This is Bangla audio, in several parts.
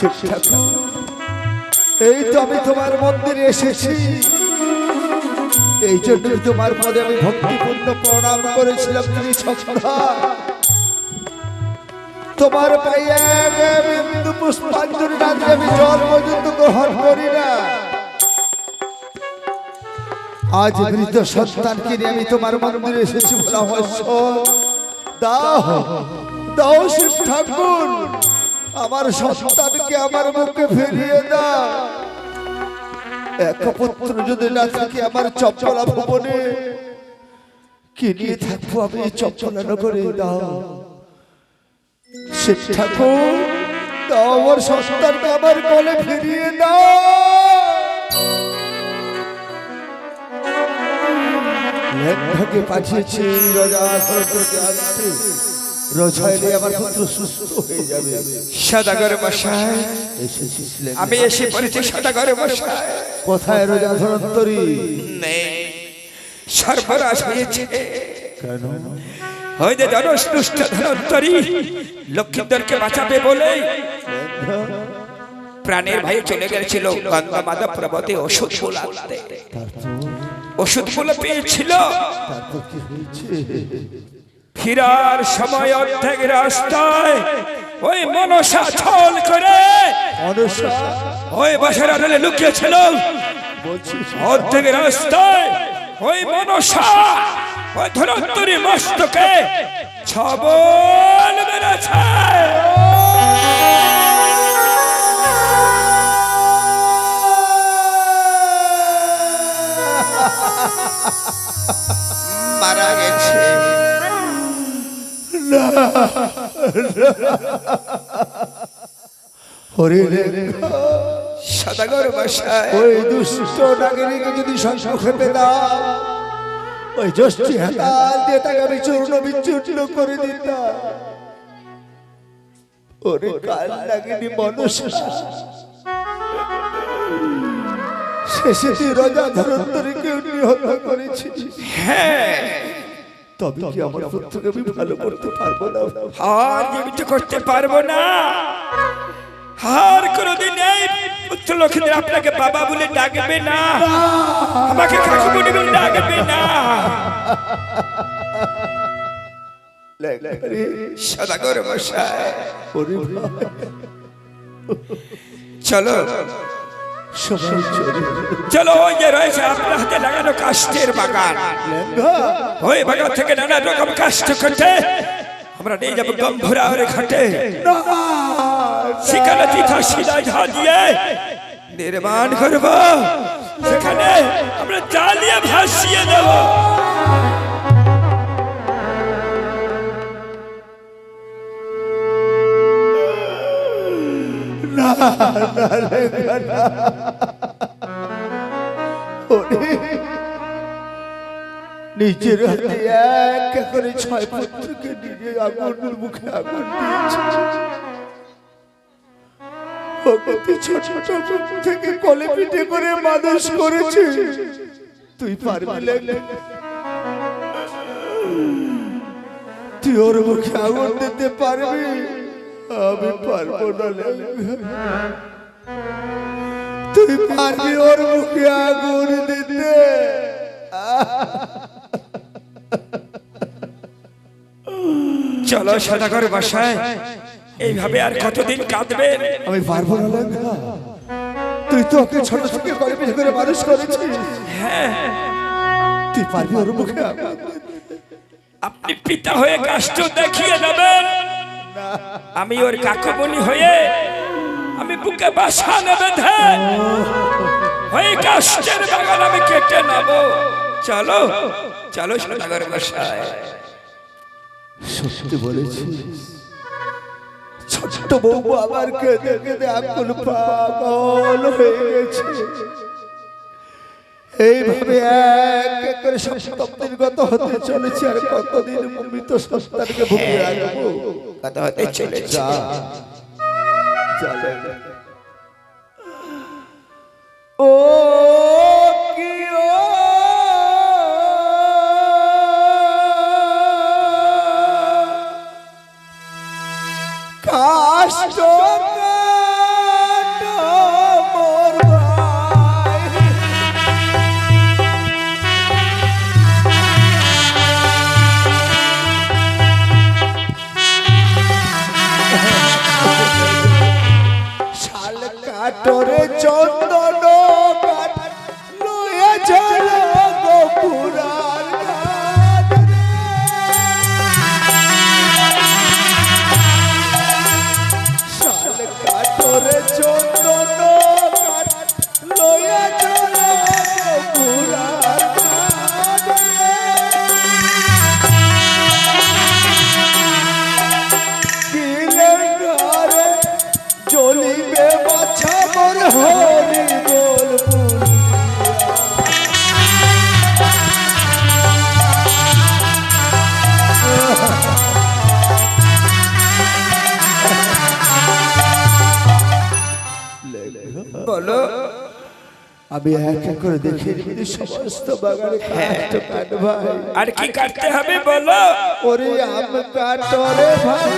শিব ঠাকুর এই তো আমি তোমার মন্দিরে এসেছি। এই জন্য তোমার পদে আমি ভক্তিপূর্ণ প্রণাম করেছিলাম তুমি সখা তোমার পায়ে বিন্দু পুষ্পাঞ্জলি না আমি জল পর্যন্ত গ্রহণ করি না। আজ মৃত সন্তানকে নিয়ে আমি তোমার মন্দিরে এসেছি বলা হস্য দাও দাও শিব ঠাকুর। আমার সন্তানকে আমার মুখে ফিরিয়ে দাও। এক পুত্র যদি না থাকে আমার চপলা ভবনে, কি নিয়ে থাকব আমি চপলা নগরে? দাও। শিব ঠাকুর, দাও আমার সন্তানকে আমার কোলে ফিরিয়ে দাও। পাঠিয়েছি, রজা সরস্বতী আনতে রজাইলে আমার পুত্র সুস্থ হয়ে যাবে। সদাগর মশাই আমি এসে পড়েছি সদাগর মশাই। কোথায় রোজা ধরন্তরী নেই। সর্বনাশ হয়েছে। কেন? ওই যে জনস্তুষ্ট ধনন্তরী লক্ষ্মীন্দরকে বাঁচাবে বলে প্রাণের ভাই চলে গেছিল গঙ্গা মাধব পর্বতে ওষুধ বোলাতে। ওষুধগুলো পেয়েছিল। ফিরার সময় অর্ধেক রাস্তায় ওই মনসা ছল করে ওই বাসার আড়ালে লুকিয়েছিল। অর্ধেক রাস্তায় ওই মনসা ওই ধনন্তরী মস্তকে ছবল মেরেছে। হরে রে সদাগর বাসায়। ওই দুষ্ট নাগরিকে যদি সংসুখে পেতাম ওই জ্যোষ্ঠী হাতাল দিয়ে তাকে আমি চূর্ণ বিচূর্ণ করে দিতাম। ওরে কাল নাগিনী মানুষ শেষে তুই রজা ধরন্তরীকে নিহত করেছিস। হ্যাঁ। তবে কি আমার পুত্রকে আমি ভালো করতে পারব না? আর জীবিত করতে পারব না। আর কোনোদিন এই পুত্র লক্ষ্মীদের আপনাকে বাবা বলে ডাকবে না। আমাকে কাকু বলে ডাকবে না। ভাই, চলো। চলে ওই যে রয়েছে, আপনার হাতে লাগানো কাষ্টের বাগান। ওই বাগান থেকে নানা রকম কাষ্ট করতে আমরা নিয়ে যাব গম্ভুরাওয়ারে ঘাটে। সেখানে তিথা শিলা ঝা দিয়ে নির্মাণ করব। সেখানে আমরা জ্বালিয়ে ভাসিয়ে দেব। নিজের হাতে এক করে ছয় পুত্রকে নিজে আগুনের মুখে আগুন দিয়েছে। ছোট ছোট থেকে কলে পিঠে করে মানুষ করেছে। তুই পারবি তুই ওর মুখে আগুন দিতে পারবি। আমি পারব না তুই পারবি ওর মুখে আগুন দিতে। চলো সদাগর বাসায়। এইভাবে আর কতদিন কাঁদবেন আমি পারব না তুই তো ওকে ছোট থেকে করে পিঠে করে মানুষ করেছিস। হ্যাঁ। তুই পারবি ওর মুখে আপনি পিতা হয়ে কাষ্ট দেখিয়ে নেবেন আমি ওর কাকমণি হয়ে আমি বুকে বাসা নেবে ওই কাষ্টের বাগান আমি কেটে নেব। চলো চলো সদাগর বাসায় সত্যি বলেছিস ছোট্ট বউ আমার কেঁদে কেঁদে আকুল পাগল হয়ে গেছে। এইভাবে এক করে সপ্তম গত হতে চলেছে আর কতদিন মৃত সন্তানকে ভুগে রাখব? কথা হতে চলেছে। যা যা ও সমস্ত বাগানে কাঠ কাট ভাই। আর কি কাটতে হবে বলো? ওরে আম কাটরে ভাই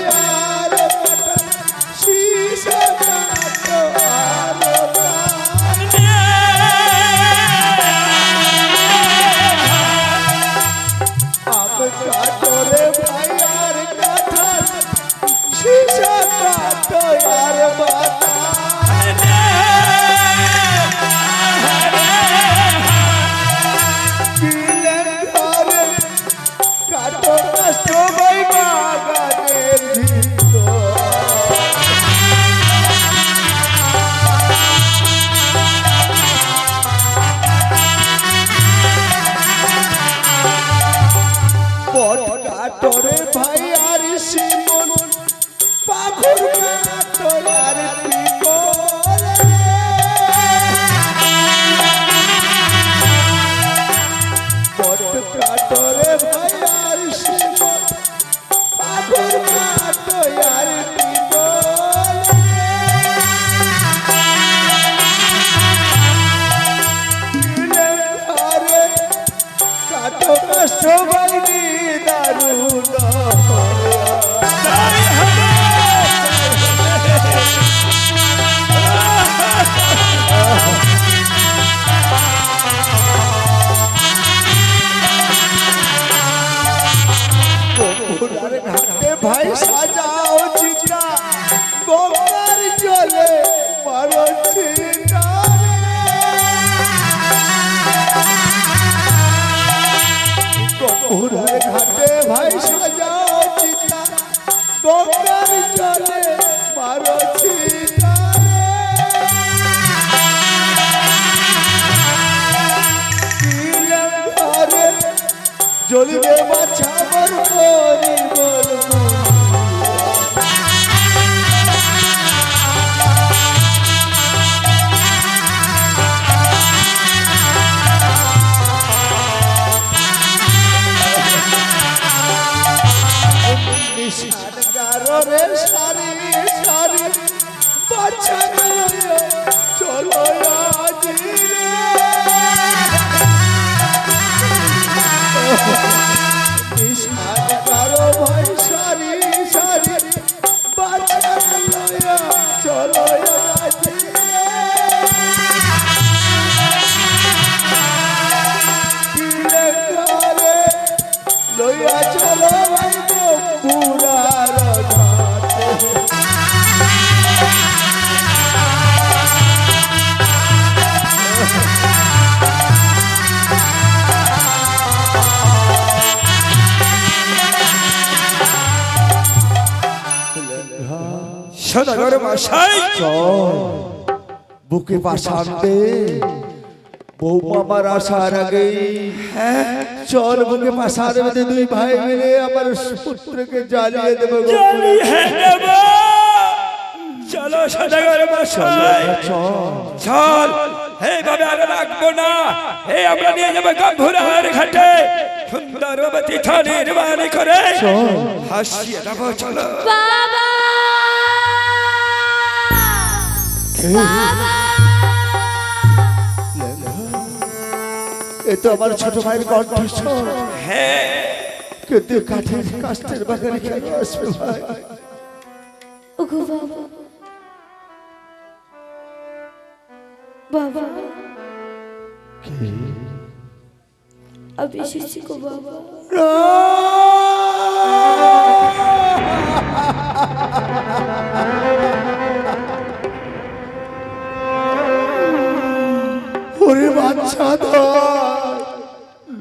জ্বলিবে বাছা মর সদাগর মশাই বুকে পাশানতে বৌমা আমার আসার আগে। চল বুকে পাশার বেঁধে দুই ভাই মিলে আমার পুত্রকে জ্বালিয়ে দেবো হ্যাঁ চলো সদাগর মশাই চল হে বাবা আর রাখব না। হে আমরা নিয়ে যাব গম্ভুরার ঘাটে। সুন্দরবতী থানের বাড়ি করে। দেবো চলো। বাবা! এ তো আমার ছোট ভাইয়ের কণ্ঠস্বর। হ্যাঁ কিন্তু কাঠের কাস্টের বাগানে কেন আসবে ভাই। ওগো বাবা। বাবা। আমি এসেছি গো বাবা।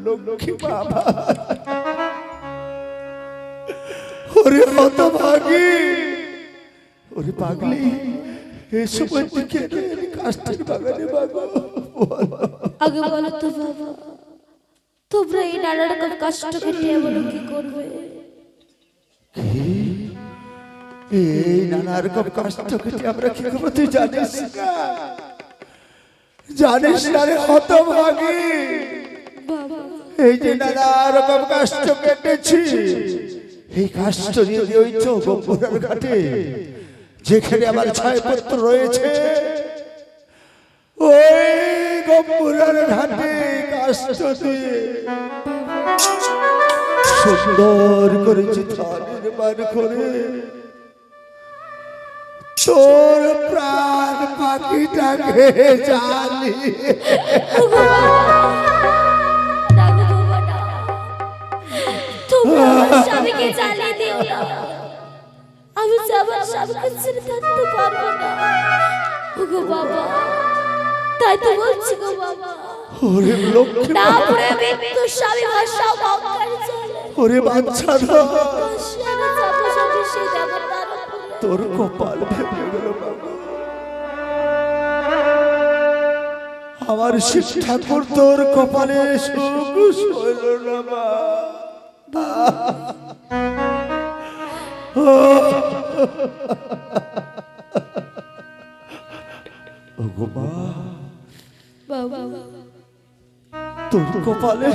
লক্ষ্মী বাবা। ওরে হত ভাগি ওরে পাগলি সময় দিকে কাষ্টের বাগানে বাবা আগে বলো তো বাবা তোমরা এই নানা রকম কষ্ট কেটে বলো কি করবে? এই নানা রকম কষ্ট কেটে আমরা কি করব তুই জানিস না? জানিস না রে হত ভাগি এই যে নানা রকম কষ্ট কেটেছি। এই কষ্ট নিয়ে দিয়ে ওই গম্বুরার ঘাটে যেখানে আমার ছায়াপত্র রয়েছে ওই গম্বুরার ঘাটে কষ্ট দিয়ে। সুন্দর করে চিত্রা নির্মাণ করে তোর প্রাণ পাখিটাকে জানি। স্বামীকে দিও না। আমি আমার স্বামীকে ছেড়ে থাকতে পারব না। ওগো বাবা তাই তো বলছি গো বাবা। ওরে লক্ষ্মী না পড়ে মৃত্যু স্বামী ভাষা অহংকার চলে। ওরে বাচ্চা স্বামী সেই তোর কপাল ভেঙে গেল আমার শিব ঠাকুর তোর কপালে সইল না বাবা তোর কপালে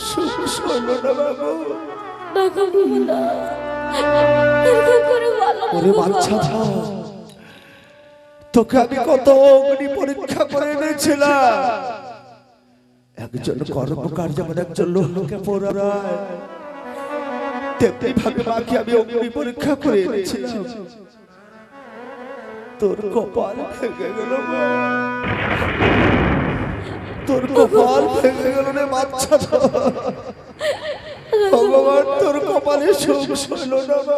সুখ সইল না, বাবু। না ওরে বাচ্চা তোকে আমি কত অগ্নি পরীক্ষা করে এনেছিলাম একজন কর্মকার যেমন একজন লোককে পড়ায় তেমনি ভাবে মাকে আমি অগ্নি পরীক্ষা করে এনেছিলাম তোর কপাল ভেঙে গেল। তোর কপাল ভেঙে গেল রে বাচ্চা। ভগবান তোর কপালে সুখ সইল না বাবা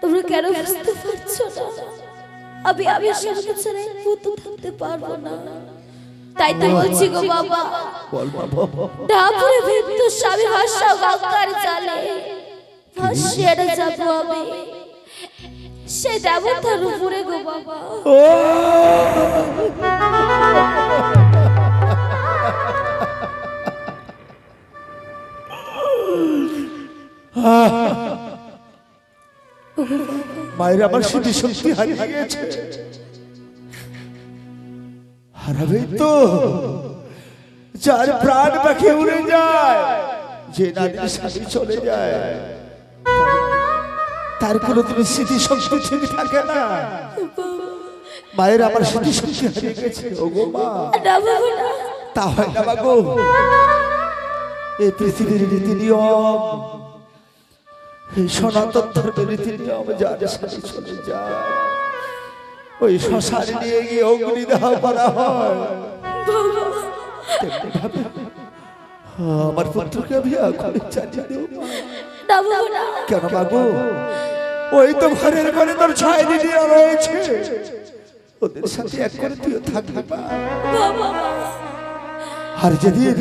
তোমরা কেন বুঝতে পারছ না? আমি আমি স্বামীকে ছাড়া এক থাকতে পারব না। তাই তো বলছি গো বাবা। বল বাবা ডাপুরে মৃত্যু স্বামী ভাষা গঙ্গার জালে। ভাসিয়ে যাব আমি। সে দেবতার উপরে গো বাবা। মায়ের আমার স্মৃতি শক্তি হারিয়ে গেছে হারাবে তো। যার প্রাণ পাখি উড়ে যায়, যে নারীর স্বামী চলে যায় তার কোনো দিন স্মৃতি শক্তি ঠিক থাকে না। মায়ের আমার স্মৃতি শক্তি হারিয়ে গেছে, ও গো মা। তা হয় না বাগো এই পৃথিবীর রীতি নিয়ম, এই সনাতন ধর্মের রীতি নিয়ম যার সাথে চলে যায়, ওই শ্মশান নিয়ে গিয়ে অগ্নিদাহ করা হয়। আমার পুত্রকে আমি এখন জানিয়ে দেব। না কেন বাবু ওই তো ঘরের ঘরে তোর ছয় দিদি রয়েছে। ওদের সাথে এক করে তুইও থাকবি। আর যেদিন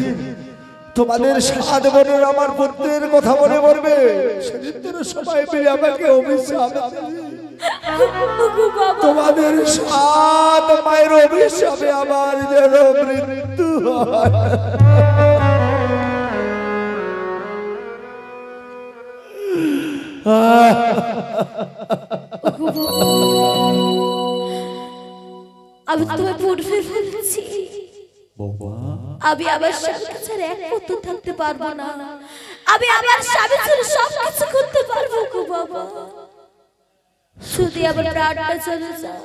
তোমাদের সাত বোনের আমার পুত্রের কথা মনে পড়বে সেদিন সবাই মিলে আমাকে অভিশাপ তোমাদের সাত মায়ের অভিশাপে আমার যেন মৃত্যু হয়। আমি তোমায় পূর্বে বলেছি আমি আমার স্বামীকে ছাড়া এক মুহূর্ত থাকতে পারব না। আমি আমার স্বামী ছাড়া সব কিছু করতে পারব গো বাবা। শুধু আমার প্রাণটা চলে যায়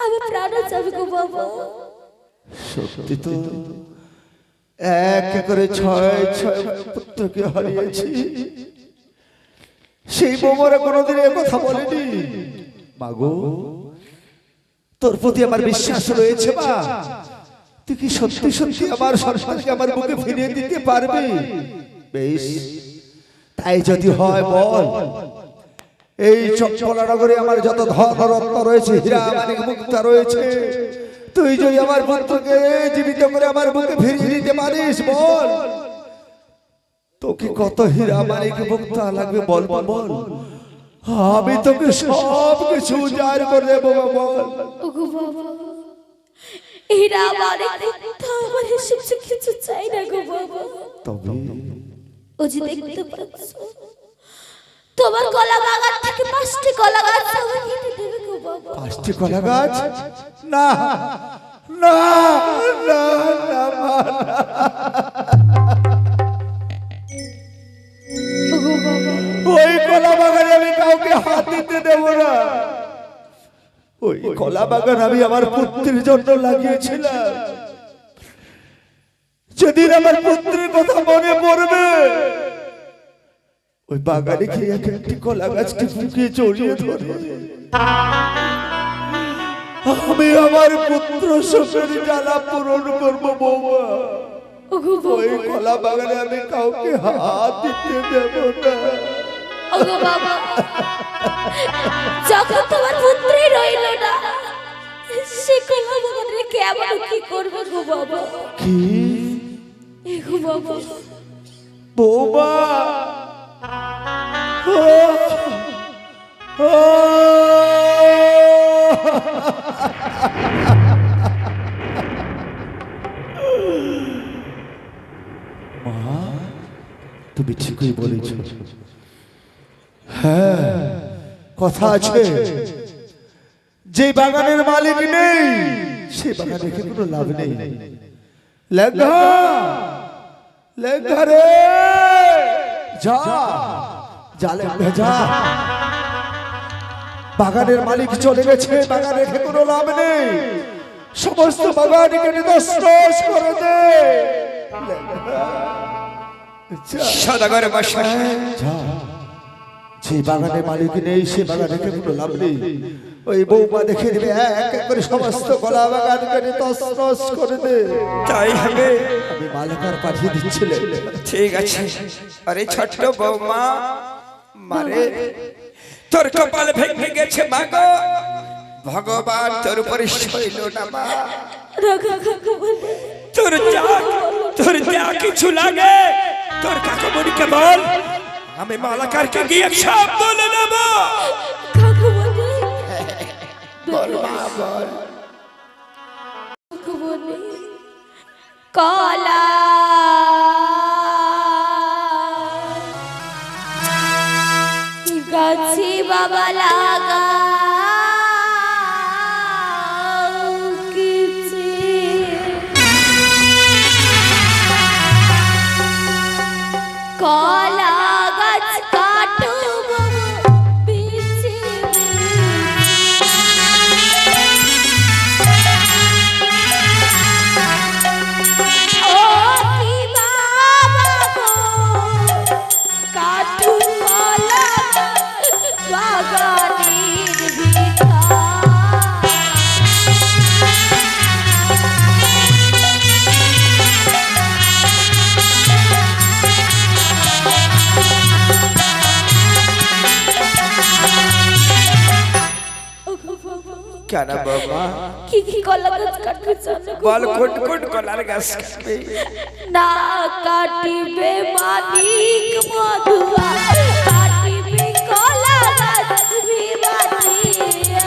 আমার প্রাণও যাবে গো বাবা। সত্যি তো এক করে ছয় ছয় পুত্রকে হারিয়েছি। সেই বোমরা কোনোদিন কথা বলেনি। মাগো তোর প্রতি আমার বিশ্বাস রয়েছে মা। তুই কি সত্যি সত্যি আমার সন্তানকে আমার বুকে ফিরিয়ে দিতে পারবি? বেশ। তাই যদি হয় বল। এই চপ্পলা নগরে আমার যত ধন রত্ন রয়েছে হীরা মানিক মুক্তা রয়েছে। তুই যদি আমার পুত্রকে জীবিত করে আমার বুকে ফিরিয়ে দিতে পারিস বল। তোকে কত হীরা মানিক মুক্তা লাগবে বল বল বল। আমি তোকে সব কিছু উজাড় করে দেবো বল ওগো বাবা এরা আমার এসব কিছু চাই না গো বাবা। তবে ও যে দেখতে পাচ্ছ তোমার কলা বাগান থেকে পাঁচটি কলা গাছ পাঁচটি কলা গাছ না না না। কলা বাগান আমি আমার পুত্রের জন্য লাগিয়েছিলাম। যেদিন আমার পুত্রের কথা মনে পড়বে ওই বাগানে গিয়ে এক একটি কলা গাছকে ফুকিয়ে চড়িয়ে ধরে আমি আমার পুত্র শোকের জ্বালা পূরণ করব বৌমা। ওই কলা বাগানে আমি কাউকে হাত দিতে দেব না। ওগো বাবা। যখন তোমার পুত্রই রইল না সে কলা বাগান রেখে আবার কি করবে গো বাবা? কি? গো বাবা। ও, মা তুমি ঠিকই বলেছ। কথা আছে। যে বাগানের মালিক নেই সে বাগান রেখে কোনো লাভ নেই। লেখা লেখা রে। যা জালে ভেজা। বাগানের মালিক চলে গেছে বাগান রেখে কোনো লাভ নেই। সমস্ত বাগান দশ করে দে। যা, যা। যে বাগানে মালিক নেই সে বাগান রেখে কোনো লাভ নেই। ওই বৌমা দেখে দেবে এক এক করে সমস্ত কলা বাগান কেটে তস করে দে। তাই হবে। আমি মালাকার পাঠিয়ে দিচ্ছিলেন ঠিক আছে। আরে ছোট্ট বৌমা মারে। তোর কপাল ভেঙে গেছে মাগো ভগবান তোর উপরে শৈল না মা। কাকু তোর যা তোর যা কিছু লাগে তোর কাকামণিকে বল। আমি মালাকারকে গিয়ে সব বলে নেব কাকু বলে বল মা বল কাকু বলে কলা। গাছি বাবা কি কি কলা গাছ কাটবে জানো গো বল বাবা? কোট কোট কলার গাছ কাটবে না কাটিবে মানিক মধুয়া কাটিবে কলা গাছ বিবাদিয়া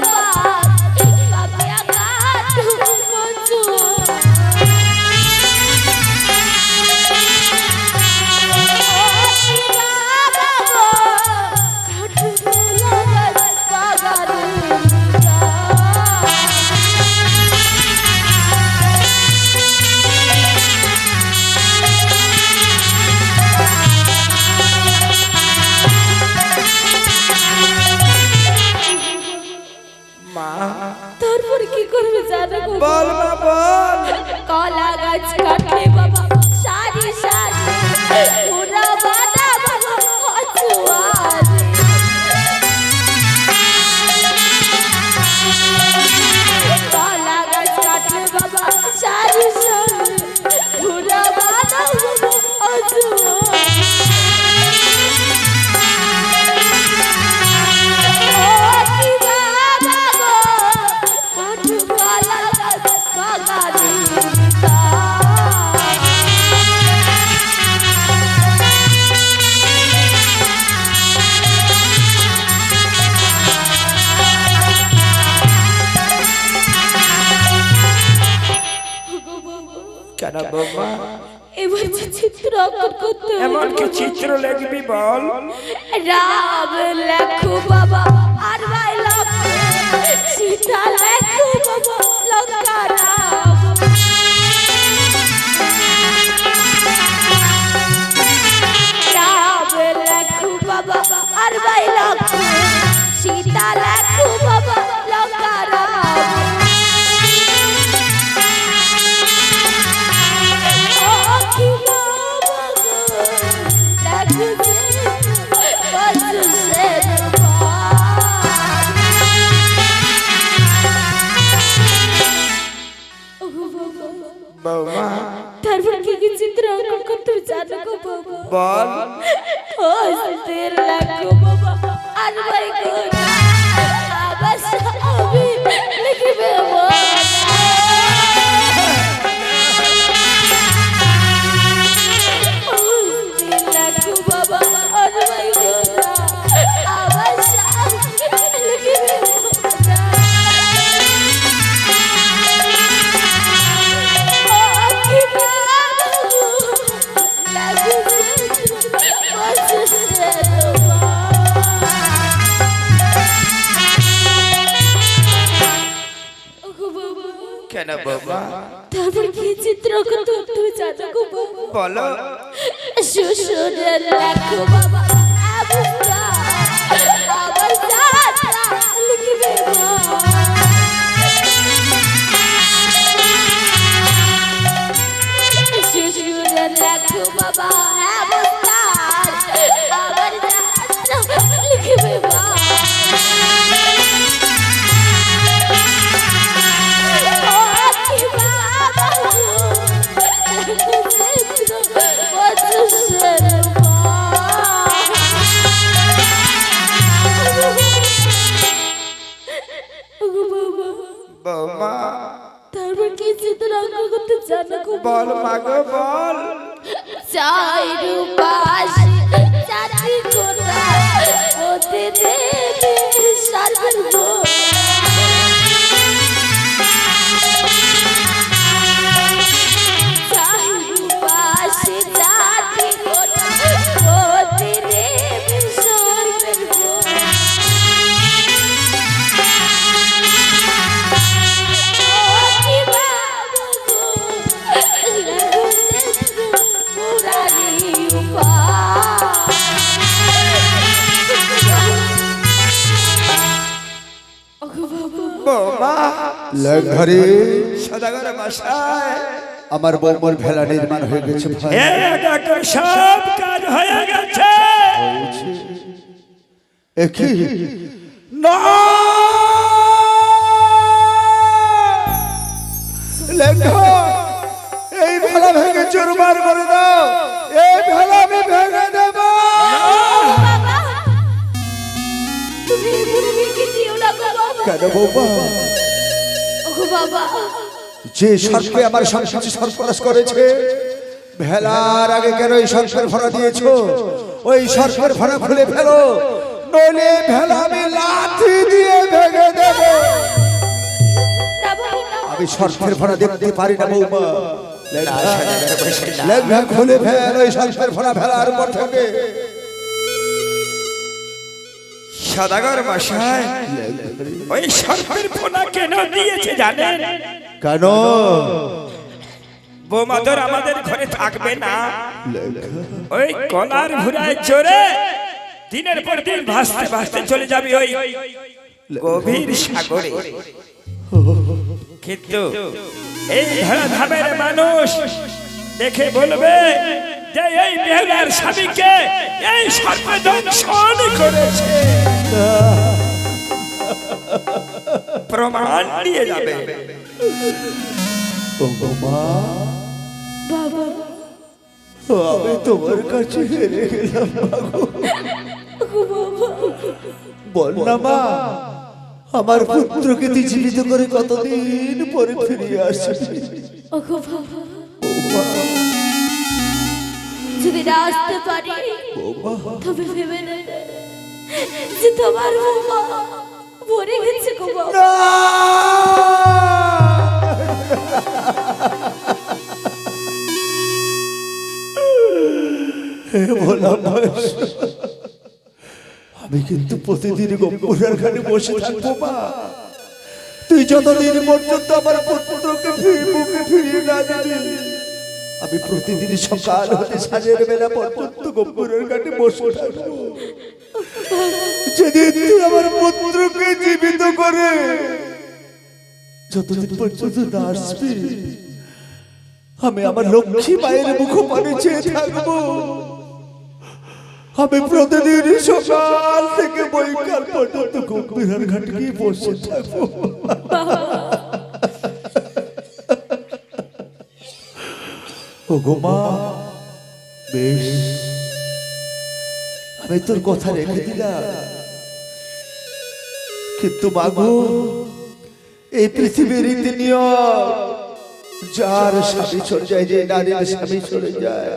অঙ্কন করতে এমন কি চিত্র লিখবি বল? রাম লেখো বাবা আর ভাই লক্ষ্য সীতা লেখো বাবা লঙ্কা বল। কেন বাবা তারপর কি চিত্র করতে তুমি জানো গো বাবা বলো। শ্বশুরের লেখো বাবা আবার যাত্রা লিখবে শ্বশুরের লেখো বৌমা তারপর কি চিত্র অঙ্ক করতে জানো গো বল মা গো বল। চাই রূপাস চাচি কোথায়? ওতে দেবে সর্ব সদাগর আমার বৌমর ভেলা নির্মাণ হয়ে গেছে ভাই। এক এক করে সব কাজ হয়ে গেছে। একই না। এই ভেলা ভেঙে চুরমার করে দাও। এই ভেলা আমি ভেঙে দেব। কেন বৌমা? যে সর্পে আমার সংসার সর্পরাজ করেছে, ভেলার আগে কেন এই সর্পের ভরা দিয়েছ? ওই সর্পের ভরা খুলে ফেলো নলে ভেলা আমি লাঠি দিয়ে ভেঙে দেব। আমি সর্ষের ফোনা দেখতে পারি না বৌমা। খুলে ফেল ওই সর্ষের ফোনা ফেলার পর থেকে সদাগর মশাই, ওই সর্পের ফোনা কেন দিয়েছে জানেন? কেন? বোমাদর আমাদের ঘরে থাকবে না। ওই কলার ঘুরায় চড়ে দিনের পর দিন ভাসতে ভাসতে চলে যাবি ওই গভীর সাগরে। কিন্তু এই ধরা ধামের মানুষ দেখে বলবে যে এই বেহুলার স্বামীকে এই সর্পে দংশন করেছে। প্রমাণ নিয়ে যাবে। বাবা। আমি তোমার কাছে হেরে গেলাম বল না মা আমার পুত্রকে তুই জীবিত করে কতদিন পরে ফিরিয়ে আসবি? যদি না আসতে পারি তবে ভেবে যে তোমার বৌমা মরে গেছে গো বাবা। কিন্তু প্রতিদিন গম্পুরের ঘাটে বসে থাকব মা। তুই যতদিন পর্যন্ত আমার পুত্রকে মুখে ফিরিয়ে না দিবি আমি প্রতিদিন সকাল হতে সাজের বেলা পর্যন্ত গম্পুরের ঘাটে বসে থাকব। যেদিন তুই আমার পুত্রকে জীবিত করে যতদিন পর্যন্ত না আসবি, আমি আমার লক্ষ্মী মায়ের মুখ পানে চেয়ে থাকব। আমি প্রতিদিন সকাল থেকে বৈকাল পর্যন্ত গম্ভীর ঘাট গিয়ে বসে থাকব। ও গোমা বেশ। আমি তোর কথা রেখে দিলাম। কিন্তু মাগো এই পৃথিবীর রীতি নিয়ম যার স্বামী চলে যায় যে নারীর স্বামী চলে যায়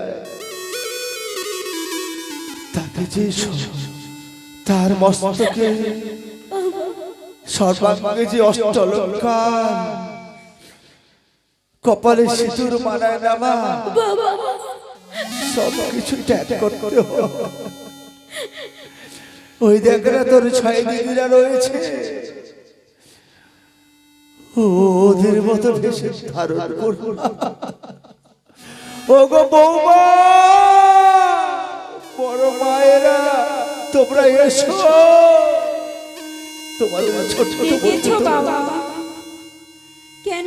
যে তার মস্তকে সর্বাঙ্গে যে অষ্টলঙ্কার, কপালে সিঁদুর মানায় নামা সব কিছু ত্যাগ করতে ওই দেখ তোর ছয় দিদিরা রয়েছে। ওদের মতো ভেসে ধারণ করব। ও গো বৌমা! বড় মায়েরা তোমরা এসো। তোমার ছোট ছোট কেন